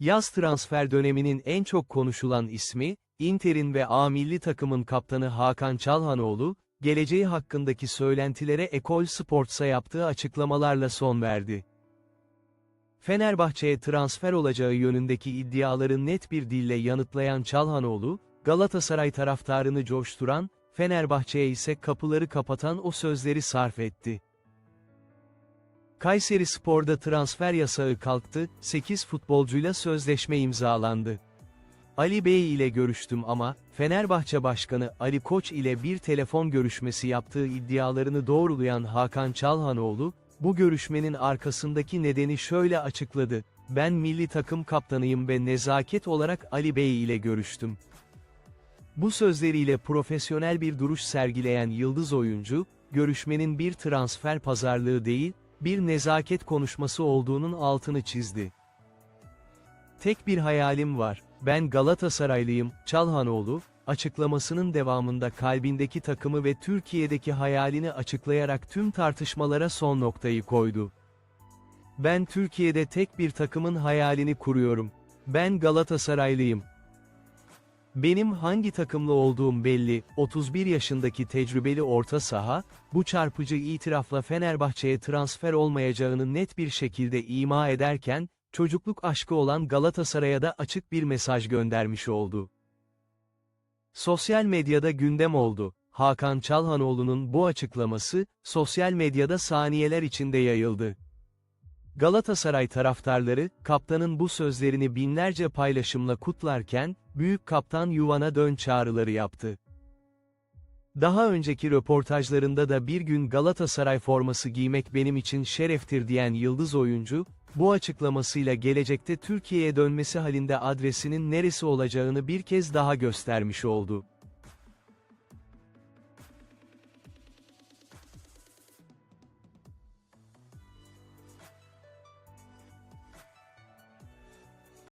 Yaz transfer döneminin en çok konuşulan ismi, Inter'in ve A milli takımın kaptanı Hakan Çalhanoğlu, geleceği hakkındaki söylentilere Ekol Sports'a yaptığı açıklamalarla son verdi. Fenerbahçe'ye transfer olacağı yönündeki iddiaları net bir dille yanıtlayan Çalhanoğlu, Galatasaray taraftarını coşturan, Fenerbahçe'ye ise kapıları kapatan o sözleri sarf etti. Kayseri Spor'da transfer yasağı kalktı, 8 futbolcuyla sözleşme imzalandı. Ali Bey ile görüştüm ama, Fenerbahçe Başkanı Ali Koç ile bir telefon görüşmesi yaptığı iddialarını doğrulayan Hakan Çalhanoğlu, bu görüşmenin arkasındaki nedeni şöyle açıkladı, ben milli takım kaptanıyım ve nezaket olarak Ali Bey ile görüştüm. Bu sözleriyle profesyonel bir duruş sergileyen yıldız oyuncu, görüşmenin bir transfer pazarlığı değil, bir nezaket konuşması olduğunun altını çizdi. Tek bir hayalim var, ben Galatasaraylıyım, Çalhanoğlu, açıklamasının devamında kalbindeki takımı ve Türkiye'deki hayalini açıklayarak tüm tartışmalara son noktayı koydu. Ben Türkiye'de tek bir takımın hayalini kuruyorum. Ben Galatasaraylıyım. Benim hangi takımlı olduğum belli, 31 yaşındaki tecrübeli orta saha, bu çarpıcı itirafla Fenerbahçe'ye transfer olmayacağını net bir şekilde ima ederken, çocukluk aşkı olan Galatasaray'a da açık bir mesaj göndermiş oldu. Sosyal medyada gündem oldu. Hakan Çalhanoğlu'nun bu açıklaması, sosyal medyada saniyeler içinde yayıldı. Galatasaray taraftarları, kaptanın bu sözlerini binlerce paylaşımla kutlarken, büyük kaptan yuvana dön çağrıları yaptı. Daha önceki röportajlarında da bir gün Galatasaray forması giymek benim için şereftir diyen yıldız oyuncu, bu açıklamasıyla gelecekte Türkiye'ye dönmesi halinde adresinin neresi olacağını bir kez daha göstermiş oldu.